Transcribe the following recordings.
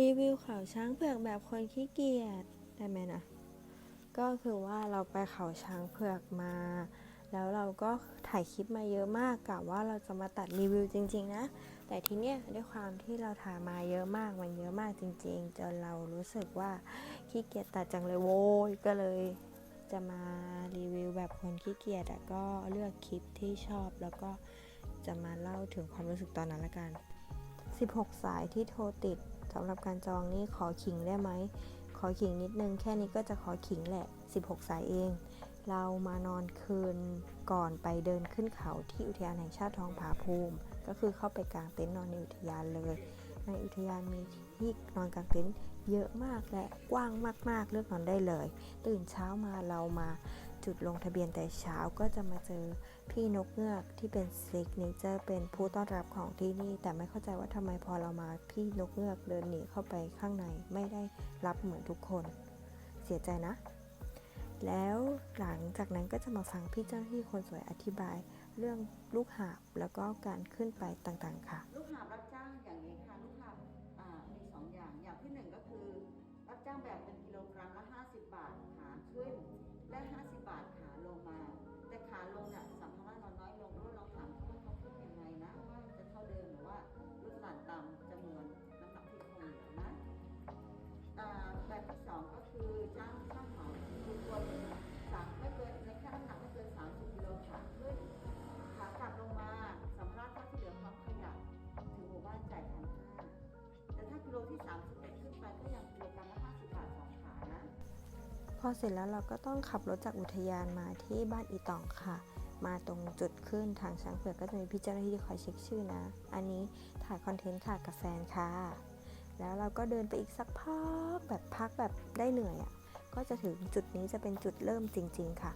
รีวิวเขาช้างเผือกแบบคนขี้เกียจได้ไหมนะ ก็คือว่าเราไปเขาช้างเผือกมา แล้วเราก็ถ่ายคลิปมาเยอะมากกะว่าเราจะมาตัดรีวิวจริง ๆ นะ แต่ทีเนี้ยด้วยความที่เราถ่ายมาเยอะมากมันเยอะมากจริง ๆ จนเรารู้สึกว่าขี้เกียจตัดจังเลยโว้ยก็เลยจะมารีวิวแบบคนขี้เกียจอะก็เลือกคลิปที่ชอบแล้วก็จะมาเล่าถึงความรู้สึกตอนนั้นละกัน 16 สายที่โทรติด สำหรับการจองนี่ขอขิงได้ไหม ขอขิงนิดนึง แค่นี้ก็จะขอขิงแหละ 16 สายเอง เรามานอนคืนก่อนไปเดินขึ้นเขาที่อุทยานแห่งชาติทองผาภูมิ ก็คือเข้าไปกลางเต็นท์นอนในอุทยานเลย ในอุทยานมีที่นอนกลางเต็นท์เยอะมากและกว้างมากๆเลือกนอนได้เลย ตื่นเช้ามาเรามา จุดลงทะเบียนแต่เช้าก็จะมาเจอพี่นกเงือกที่เป็นซิกเนเจอร์เป็นผู้ต้อนรับของที่นี่ แต่ไม่เข้าใจว่าทำไมพอเรามาพี่นกเงือกเดินหนีเข้าไปข้างในไม่ได้รับเหมือนทุกคน เสียใจนะ แล้วหลังจากนั้นก็จะมาฟังพี่เจ้าหน้าที่คนสวยอธิบาย เรื่องลูกหาบแล้วก็การขึ้นไปต่างๆค่ะ ลูกหาบรับ คือจ้างช่างเหมาทุกคนสามไม่เกินในแค่น้ำหนักไม่เกิน 30กิโลขาขึ้นขากลับลงมาสัมภาระเท่าที่เหลือพร้อมขยะถึงหมู่บ้านจ่ายพันห้าแต่ถ้ากิโลที่31ขึ้นไปก็ยังกิโลกรัมละ50บาทสองขานะพอเสร็จแล้วเราก็ต้องขับรถจากอุทยานมาที่บ้านอีตองค่ะ มาตรงจุดขึ้นทางช้างเผือกก็จะมีพี่เจ้าหน้าที่คอยเช็คชื่อนะ อันนี้ถ่ายคอนเทนต์ค่ะกับแฟนค่ะ แล้วเราก็เดินไปอีกสักพักแบบพักแบบได้เหนื่อยอะ่ะก็จะถึงจุดนี้จะเป็นจุดเริ่มจริง ๆ ค่ะ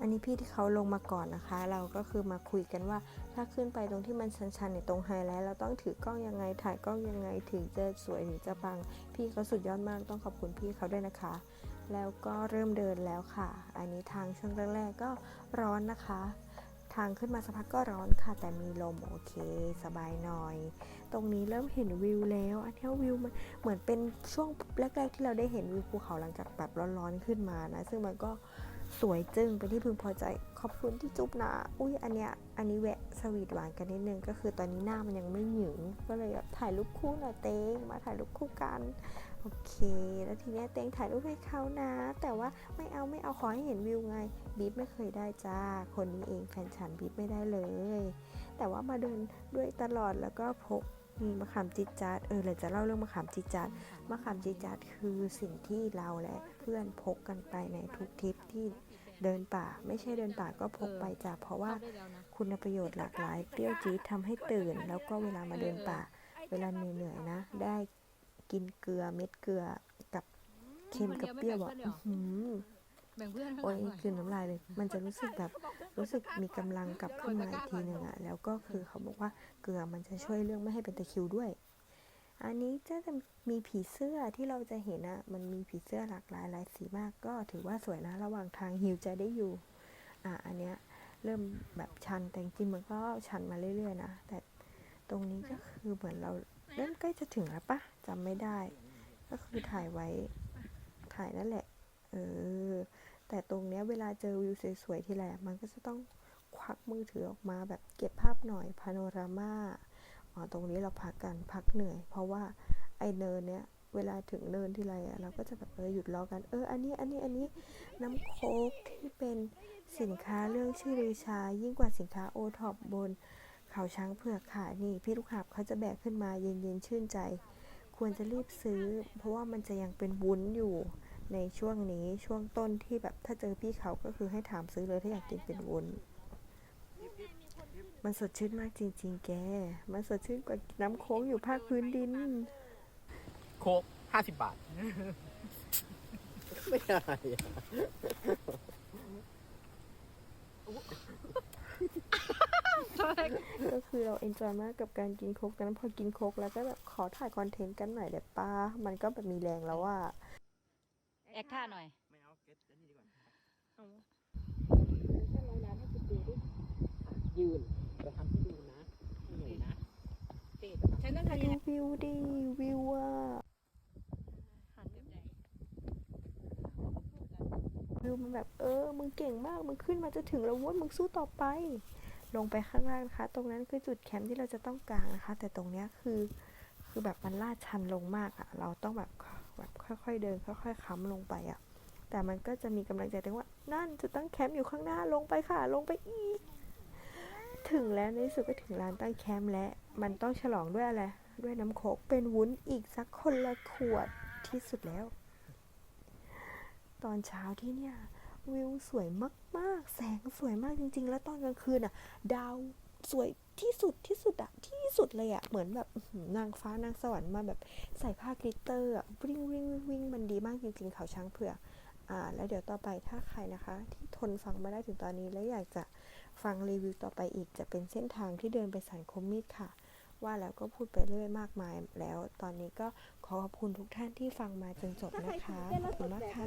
อันนี้พี่ที่เขาลงมาก่อนนะคะ เราก็คือมาคุยกันว่า ถ้าขึ้นไปตรงที่มันชันๆในยตรงไฮไลท์เราต้องถือกล้องยังไงถ่ายกล้องยังไงถึงจะสวยถึงจะปัง พี่เขาสุดยอดมากต้องขอบคุณพี่เขาด้วยนะคะ แล้วก็เริ่มเดินแล้วค่ะ อันนี้ทางช่วงแรกๆก็ร้อนนะคะ ทางขึ้นมาสักพักก็ร้อนค่ะ แต่มีลมโอเค สบายหน่อย ตรงนี้เริ่มเห็นวิวแล้ว อันนี้วิวมันเหมือนเป็นช่วงแรก ๆ ที่เราได้เห็นวิวภูเขาหลังจากแบบร้อนๆขึ้นมานะ ซึ่งมันก็สวยจึ้งเป็นที่พึงพอใจขอบคุณที่จุ๊บนะอุ้ยอันเนี้ยอันนี้แวะสวีทหวานกันนิดนึงก็คือตอนนี้หน้ามันยังไม่หยึงก็เลยแบบถ่ายรูปคู่หน่อยเต้งมาถ่ายรูปคู่กันโอเค แล้วทีเนี้ยเต้งถ่ายรูปให้เขานะ แต่ว่าไม่เอาไม่เอาขอให้เห็นวิวไงบีบไม่เคยได้จ้าคนนี้เองแฟนฉันบีบไม่ได้เลย แต่ว่ามาเดินด้วยตลอดแล้วก็พก มีมะขามจิตจัดเออเลยจะเล่าเรื่องมะขามจิตจัดมะขามจิตจัดคือสิ่งที่เราและเพื่อนพกกันไปในทุกทริปที่เดินป่า ไม่ใช่เดินป่าก็พกไปจ้ะเพราะว่าได้แล้วนะคุณประโยชน์หลากหลาย เปรี้ยวจี๊ดทำให้ตื่น แล้วก็เวลามาเดินป่า เวลาเหนื่อยๆนะ ได้กินเกลือเม็ดเกลือกับเค็มกับเปรี้ยวอะอื้อหือ แบ่งเพื่อนข้างหโอ้ลัยงหน่อย คือน้ำลายเลย มันจะรู้สึกแบบรู้สึกมีกำลังกลับขึ้นมาอีกทีหนึ่งอะ แล้วก็คือเขาบอกว่าเกลือมันจะช่วยเรื่องไม่ให้เป็นตะคริวด้วย อันนี้จะจะมีผีเสื้อที่เราจะเห็นอะ มันมีผีเสื้อหลากหลายหลายสีมากก็ถือว่าสวยนะระหว่างทางฮิวจะได้อยู่ อะอันเนี้ยเริ่มแบบชันแต่จริงๆมันก็ชันมาเรื่อยๆนะแต่ตรงนี้ก็คือเหมือนเราเริ่มใกล้จะถึงแล้วปะจำไม่ได้ ก็คือถ่ายไว้ถ่ายนั่นแหละ เออ แต่ตรงเนี้ยเวลาเจอวิวสวยๆทีไรมันก็จะต้องควักมือถือออกมาแบบเก็บภาพหน่อยพาโนรามาอ๋อตรงนี้เราพักกันพักเหนื่อย เพราะว่าไอเนินเนี้ยเวลาถึงเนินทีไรอะเราก็จะแบบเออหยุดรอกันเอออันนี้อันนี้อันนี้น้ำโค้กที่เป็นสินค้าเรื่องชื่อลือชา ยิ่งกว่าสินค้าโอท็อปบนเขาช้างเผือกค่ะนี่พี่ลูกหาบเขาจะแบกขึ้นมาเย็นๆชื่นใจ ควรจะรีบซื้อ เพราะว่ามันจะยังเป็นวุ้นอยู่ ในช่วงนี้ช่วงต้นที่แบบถ้าเจอพี่เขาก็คือให้ถามซื้อเลยถ้าอยากกินเป็นวุ้นมันสดชื่นมากจริง ๆ แก มันสดชื่นกว่าน้ำโค้งอยู่ภาคพื้นดิน โค้กห้าสิบบาท ไม่ได้อะก็คือเราเอนจอยมากกับการกินโค้กนั้นพอกินโค้กแล้วก็แบบขอถ่ายคอนเทนต์กันหน่อยเดี๋ยวป้า มันก็แบบมีแรงแล้วว่า แอคท่าหน่อย ไม่เอาเกตนนี้ดีกว่าเอาแค่รอยล้าให้คุณดูดิยืนเทำให้ดูนะให้หน่อยนะเตะฉันต้องทำยังไงวิวดีวิวว่าหันแบไหนวิวมันแบบเออ มึงเก่งมาก มึงขึ้นมาจะถึงแล้ววุ้นมึงสู้ต่อไป ลงไปข้างล่างนะคะ ตรงนั้นคือจุดแคมป์ที่เราจะต้องกางนะคะ แต่ตรงเนี้ยคือ คือแบบมันลาดชันลงมากอะเราต้องแบบ แบบค่อยๆเดินค่อยๆค้ำลงไปอะแต่มันก็จะมีกำลังใจตรงว่า นั่นจุดตั้งแคมป์อยู่ข้างหน้าลงไปค่ะ ลงไปอีก ถึงแล้วในที่สุดก็ถึงลานตั้งแคมป์และ มันต้องฉลองด้วยอะไร ด้วยน้ำโคกเป็นวุ้นอีกสักคนละขวดที่สุดแล้ว ตอนเช้าที่เนี่ย วิวสวยมาก ๆ แสงสวยมากจริง ๆ แล้วตอนกลางคืนอะ ดาวสวย ที่สุดที่สุดอะที่สุดเลยอะเหมือนแบบนางฟ้านางสวรรค์มาแบบใส่ผ้ากลิตเตอร์อะวิ่งวิ่งวิ่งมันดีมากจริงๆเขาช้างเผือกอ่า แล้วเดี๋ยวต่อไปถ้าใครนะคะ ที่ทนฟังมาได้ถึงตอนนี้แล้วอยากจะฟังรีวิวต่อไปอีกจะเป็นเส้นทางที่เดินไปสันคมมีดค่ะ ว่าแล้วก็พูดไปเรื่อยมากมายแล้วตอนนี้ก็ขอขอบคุณทุกท่านที่ฟังมาจนจบนะคะขอบคุณมากค่ะ